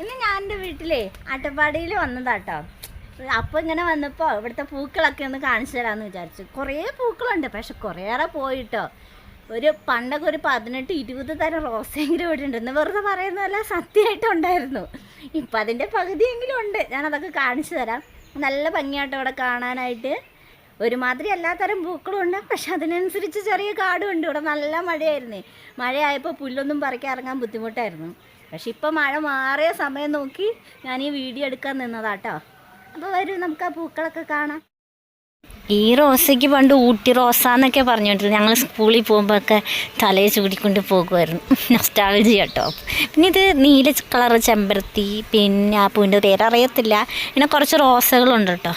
ഇന്ന് ഞാൻ എന്റെ വീട്ടിലേ അട്ടപ്പാടിയിൽ വന്നതാട്ടോ. അപ്പോൾ ഇങ്ങനെ വന്നപ്പോൾ ഇവിടുത്തെ പൂക്കളൊക്കെ ഒന്ന് കാണിച്ചു തരാമെന്ന് വിചാരിച്ചു. കുറേ പൂക്കളുണ്ട് പക്ഷെ കുറേയേറെ പോയിട്ടോ. ഒരു പണ്ടൊക്കെ ഒരു പതിനെട്ട് ഇരുപത് തരം റോസെങ്കിലും ഇവിടെ ഉണ്ട്. എന്ന് വെറുതെ പറയുന്നതല്ല സത്യമായിട്ട് ഉണ്ടായിരുന്നു. ഇപ്പം അതിന്റെ പകുതിയെങ്കിലും ഉണ്ട്. ഞാനതൊക്കെ കാണിച്ചു തരാം. നല്ല ഭംഗിയായിട്ട് ഇവിടെ കാണാനായിട്ട്. ഒരുമാതിരി എല്ലാ തരം പൂക്കളും ഉണ്ട് പക്ഷെ അതിനനുസരിച്ച് ചെറിയ കാടും ഉണ്ട്. ഇവിടെ നല്ല മഴയായിരുന്നേ. മഴയായപ്പോൾ പുല്ലൊന്നും പറിക്കാൻ ഇറങ്ങാൻ ബുദ്ധിമുട്ടായിരുന്നു. പക്ഷെ ഇപ്പം മഴ മാറിയ സമയം നോക്കി ഞാൻ ഈ വീഡിയോ എടുക്കാൻ നിന്നതാട്ടോ. അപ്പോൾ വരും നമുക്ക് ആ പൂക്കളൊക്കെ കാണാം. ഈ റോസയ്ക്ക് പണ്ട് ഊട്ടി റോസ എന്നൊക്കെ പറഞ്ഞുകൊണ്ടിരുന്നു ഞങ്ങൾ സ്കൂളിൽ പോകുമ്പോഴൊക്കെ തലയെ ചൂടിക്കൊണ്ട് പോകുമായിരുന്നു നൊസ്റ്റാളജി കേട്ടോ. പിന്നെ ഇത് നീല കളർ ചെമ്പരത്തി പിന്നെ ആ പൂവിന്റെ പേരറിയത്തില്ല. പിന്നെ കുറച്ച് റോസകളുണ്ട് കേട്ടോ.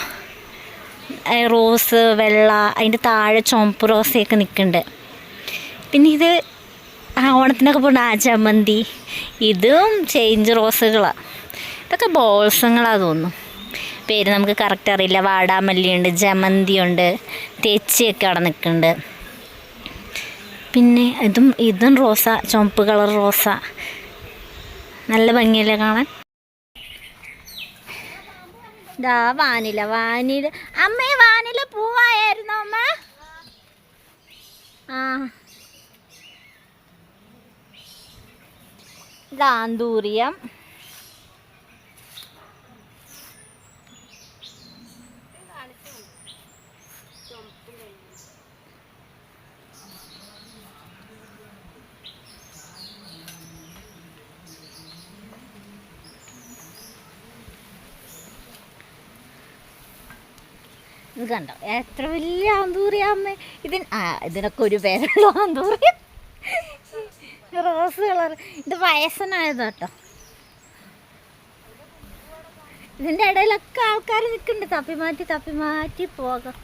റോസ് വെള്ള അതിന്റെ താഴെ ചുവപ്പ് റോസയൊക്കെ നിൽക്കുന്നുണ്ട്. പിന്നെ ഇത് ആ ഓണത്തിനൊക്കെ പോകുന്ന ആ ചമ്മന്തി ഇതും ചേഞ്ച് റോസുകളാണ് ഇതൊക്കെ ബോൾസങ്ങളാണ് തോന്നുന്നു. പേര് നമുക്ക് കറക്റ്റ് അറിയില്ല. വാടാമല്ലിയുണ്ട് ജമന്തിയുണ്ട് തെച്ചിയൊക്കെ അവിടെ നിൽക്കുന്നുണ്ട്. പിന്നെ ഇതും ഇതും റോസ ചുവപ്പ് കളർ റോസ. നല്ല ഭംഗിയല്ലേ കാണാൻ? ദാ വാനില വാനില. അമ്മേ വാനില പൂവായിരുന്നു അമ്മ. ആ. ഗാന്തൂറിയം ഇത് കണ്ടോ? എത്ര വലിയ ആന്തൂറിയ അമ്മ. ഇതിന് ആ ഇതിനൊക്കെ ഒരു പേരുള്ള ആന്തൂറിയ റോസ് കളർ ഇത് വയസ്സനായത് കേട്ടോ ഇതിന്റെ ഇടയിലൊക്കെ ആൾക്കാർ നിൽക്കുന്നുണ്ട് തപ്പി മാറ്റി തപ്പി മാറ്റി പോകാം.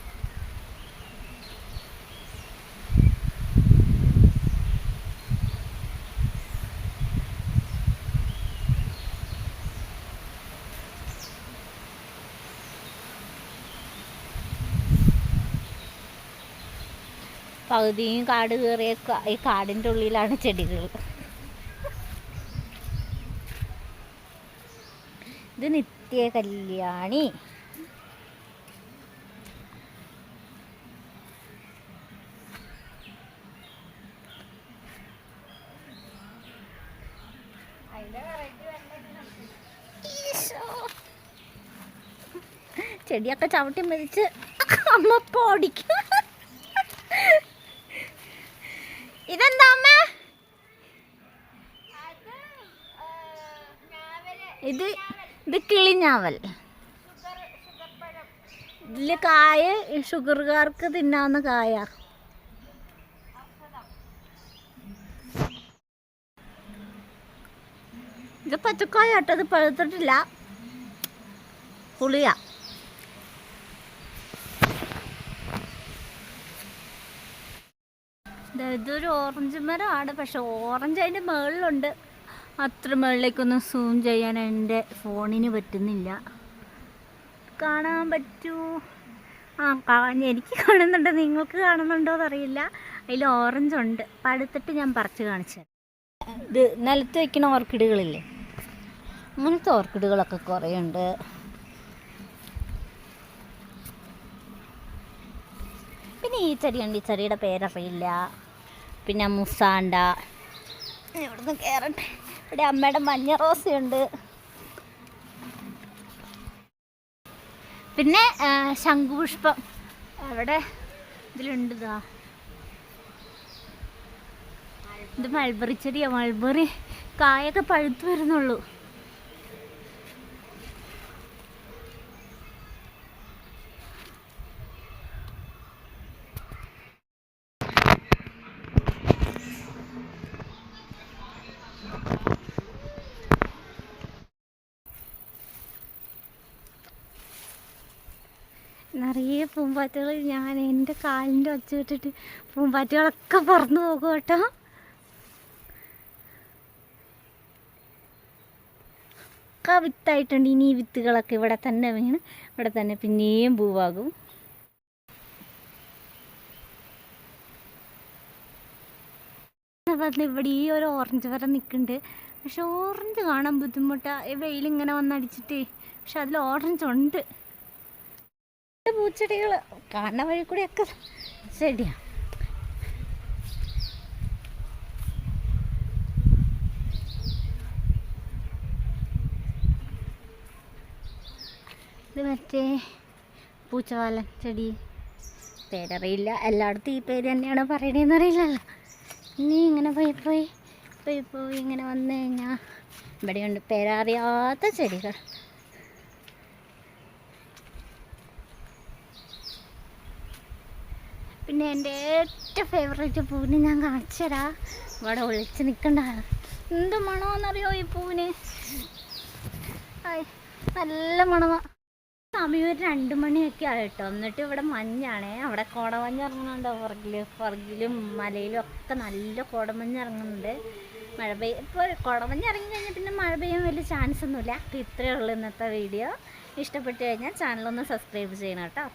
പകുതിയും കാട് കയറിയ ഈ കാടിന്റെ ഉള്ളിലാണ് ചെടികൾ ഇത് നിത്യ കല്യാണി. ചെടിയൊക്കെ ചവിട്ടി മരിച്ച് അമ്മ പൊടിക്കും ഇതെന്താ അമ്മ ഇത് കിളിഞ്ഞാവൽ ഇതിൽ കായ ഷുഗറുകാർക്ക് തിന്നാവുന്ന കായ. ഇത് പച്ചക്കായ ഇട്ടത് പഴുത്തിട്ടില്ല. പുളിയാ. ഇതൊരു ഓറഞ്ച് മരമാണ് പക്ഷെ ഓറഞ്ച് അതിന്റെ മുകളിലുണ്ട് അത്ര മുകളിലേക്കൊന്നും സൂം ചെയ്യാൻ എന്റെ ഫോണിന് പറ്റുന്നില്ല. കാണാൻ പറ്റൂ. ആ എനിക്ക് കാണുന്നുണ്ട്. നിങ്ങൾക്ക് കാണുന്നുണ്ടോ എന്നറിയില്ല അതിൽ ഓറഞ്ച് ഉണ്ട്. പടുത്തിട്ട് ഞാൻ പറിച്ച് കാണിച്ചു. ഇത് നിലത്ത് വയ്ക്കുന്ന ഓർക്കിഡുകളില്ലേ? അങ്ങനത്തെ ഓർക്കിഡുകളൊക്കെ കുറേ ഉണ്ട് പിന്നെ ഈ ചെടിയുണ്ട്. ഈ ചെടിയുടെ പേരറിയില്ല. പിന്നെ മുസാണ്ട. ഇവിടുന്ന് കയറട്ടെ ഇവിടെ അമ്മയുടെ മഞ്ഞ റോസയുണ്ട്. പിന്നെ ശംഖുപുഷ്പം. അവിടെ ഇതിലുണ്ട് ഇതാ. ഇത് മൾബറി ചെടിയാണ് മൾബറി. കായൊക്കെ പഴുത്ത് വരുന്നുള്ളൂ. നിറയെ പൂമ്പാറ്റകൾ ഞാൻ എന്റെ കാലിന്റെ ഒച്ച വിട്ടിട്ട് പൂമ്പാറ്റകളൊക്കെ പറന്നു പോകും കേട്ടോ. ഒക്കെ വിത്തായിട്ടുണ്ട്. ഇനി ഈ വിത്തുകളൊക്കെ ഇവിടെ തന്നെ വീണ് ഇവിടെ തന്നെ പിന്നെയും പൂവാകും. പറഞ്ഞ ഇവിടെ ഈ ഒരു ഓറഞ്ച് വരെ നിൽക്കുന്നുണ്ട്. പക്ഷെ ഓറഞ്ച് കാണാൻ ബുദ്ധിമുട്ടാണ് വെയിലിങ്ങനെ വന്നടിച്ചിട്ടേ. പക്ഷെ അതിൽ ഓറഞ്ച് ഉണ്ട് പൂച്ചെടികൾ കാണുന്ന വഴി കൂടിയൊക്കെ ചെടിയാണ് ഇത് മറ്റേ പൂച്ചവാല ചെടി. പേരറിയില്ല. എല്ലായിടത്തും ഈ പേര് തന്നെയാണ് പറയണേന്ന് അറിയില്ലല്ലോ. ഇനി ഇങ്ങനെ പോയി പോയി പോയി പോയി ഇങ്ങനെ വന്നു കഴിഞ്ഞാൽ ഇവിടെയുണ്ട് പേരറിയാത്ത ചെടികൾ. പിന്നെ എന്റെ ഏറ്റവും ഫേവറേറ്റ് പൂവിനെ ഞാൻ കാണിച്ചുതരാം. ഇവിടെ ഒളിച്ച് നിൽക്കണ്ട. എന്ത് മണമെന്നറിയോ ഈ പൂവിന്? നല്ല മണമാ. സമയം ഒരു രണ്ട് മണിയൊക്കെ ആയിട്ടോ എന്നിട്ട് ഇവിടെ മഞ്ഞാണേ. അവിടെ കോടമഞ്ഞ് ഇറങ്ങുന്നുണ്ട് പുറകിൽ പുറകിലും മലയിലും ഒക്കെ നല്ല കോടമഞ്ഞ് ഇറങ്ങുന്നുണ്ട് മഴ പെയ്യ ഇപ്പോൾ കോടമഞ്ഞ് ഇറങ്ങി കഴിഞ്ഞാൽ പിന്നെ മഴ പെയ്യാൻ വലിയ ചാൻസ് ഒന്നുമില്ല. അപ്പോൾ ഇത്രയേ ഉള്ളൂ ഇന്നത്തെ വീഡിയോ ഇഷ്ടപ്പെട്ടു കഴിഞ്ഞാൽ ചാനലൊന്ന് സബ്സ്ക്രൈബ് ചെയ്യണം കേട്ടോ.